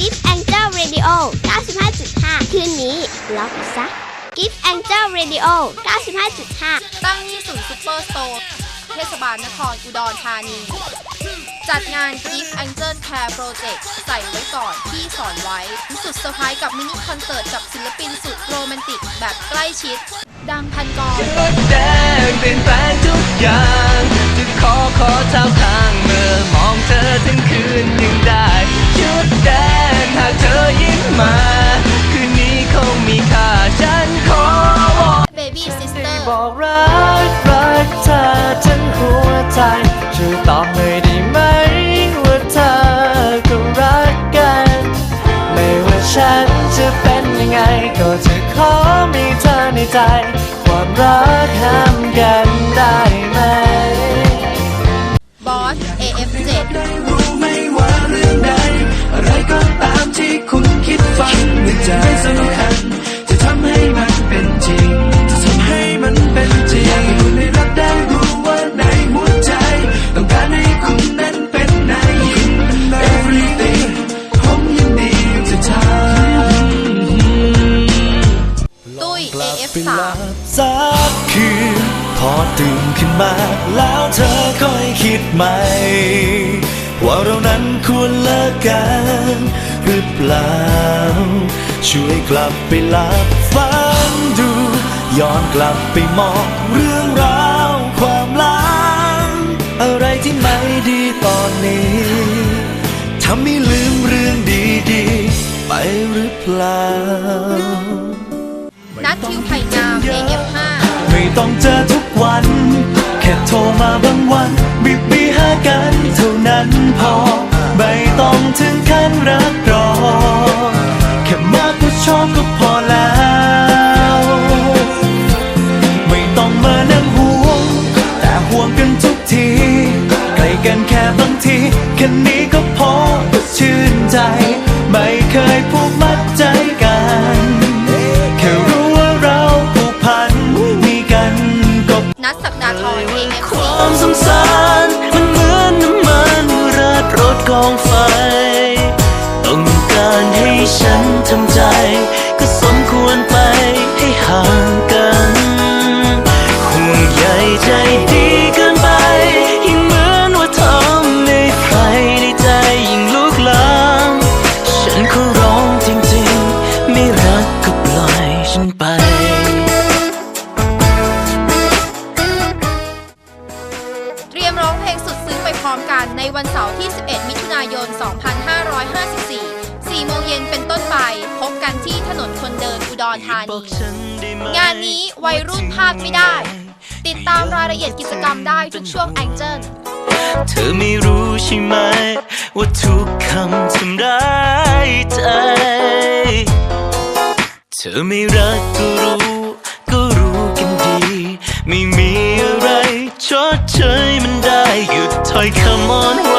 Radio 95.5 คืนนี้ล็อกซะ Gift Angel Radio 95.5 ตั้งที่ศูนย์ซุปเปอร์สโตร์เทศบาลนครอุดรธานี จัดงาน Gift Angel Care Project ใส่ไว้ก่อนที่สอนไว้ สุดเซอร์ไพรส์กับมินิคอนเสิร์ตกับศิลปินสุดโรแมนติกแบบใกล้ชิด ดังพันกรชุดแดงเปลี่ยนแปลงทุกอย่างจะขอขอเท้า บอกรักรักเธอทั้งหัวใจช่วยตอบหน่อยได้ไหมว่าเธอก็รักกัน ไม่ว่าฉันจะเป็นยังไง ก็จะขอมีเธอในใจ ความรักห้ามกันำตุ้ย AF3 สักคืนพอตื่นขึ้นมา แล้วเธอค่อยคิดใหม่ ว่าเรานั้นควรเลิกกันหรือเปล่า ช่วยกลับไปหลับฟังดู ย้อนกลับไปมองเรื่องราวความหลังอะไรที่ไม่ดีตอนนี้ทำให้ลืมเรื่องดีๆ ไปหรือเปล่า นัททิวไข่งาม AF5 ไม่ต้องเจอทุกวัน แค่โทรมาบางวัน บิบบีหากันเท่านั้นพอ ไม่ต้องถึงขั้นรักรอ แค่มากกว่าชอบก็พอแล้ว ไม่ต้องมานั่งห่วง แต่ห่วงกันทุกทีใกล้กันแค่บางที แค่นี้ก็พอก็ชื่นใจ ไม่เคยผูกมัด ทศักดาธรความสงสารมันเหมือนน้ำมันราดรถกองไฟ ต้องการให้ฉันทำใจ ก็สมควรไปให้ห่าง ร้อมกันในวันเสาร์ที่ 11 มิถุนายน 2554 4โมงเย็นเป็นต้นไป พบกันที่ถนนคนเดินอุดรธานี งานนี้วัยรุ่นพลาดไม่ได้ ติดตามรายละเอียดกิจกรรมได้ทุกช่วงแองเจิลเธอไม่รู้ใช่ไหม ว่าทุกคำทำร้ายใจ เธอไม่รักก็รู้ ก็รู้กันดี ไม่มีอะไรชดเชย หยุด